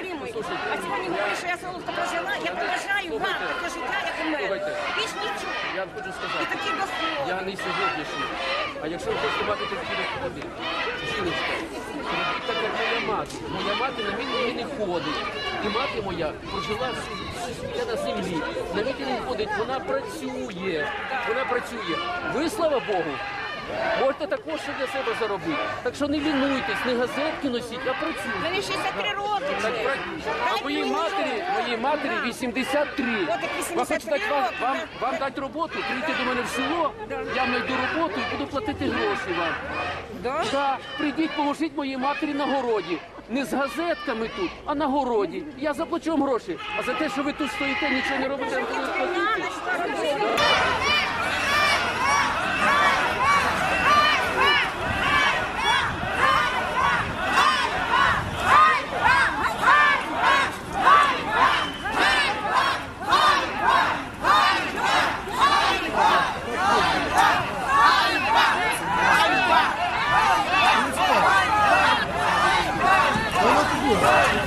підтримую. А сьогодні говорить, що я солодко прожила, я побажаю вам таке життя, як у мене. Більш нічого. Я вам хочу І сказати, такі доходи. я не сьогоднішній. А якщо ви хочете мати такі доходи, жіночка, робіть так, як моя мати. Моя мати на мітинги не ходить. І мати моя прожила життя на землі. На мітинги не ходить, вона працює. Вона працює. Ви, слава Богу, можете також для себе заробити. Так що не лінуйтесь, не газетки носіть, а працюйте. Мені 63 роки Так, пра- а моїй матері, моїй матері 83. От як Ви хочете дати вам, вам, вам дати роботу, прийти до мене в село, я знайду роботу і буду платити гроші вам. Да? Да, прийдіть, поможіть моїй матері на городі. Не з газетками тут, а на городі. Я заплачу вам гроші. А за те, що ви тут стоїте, нічого не робите, я буду платити. Woo!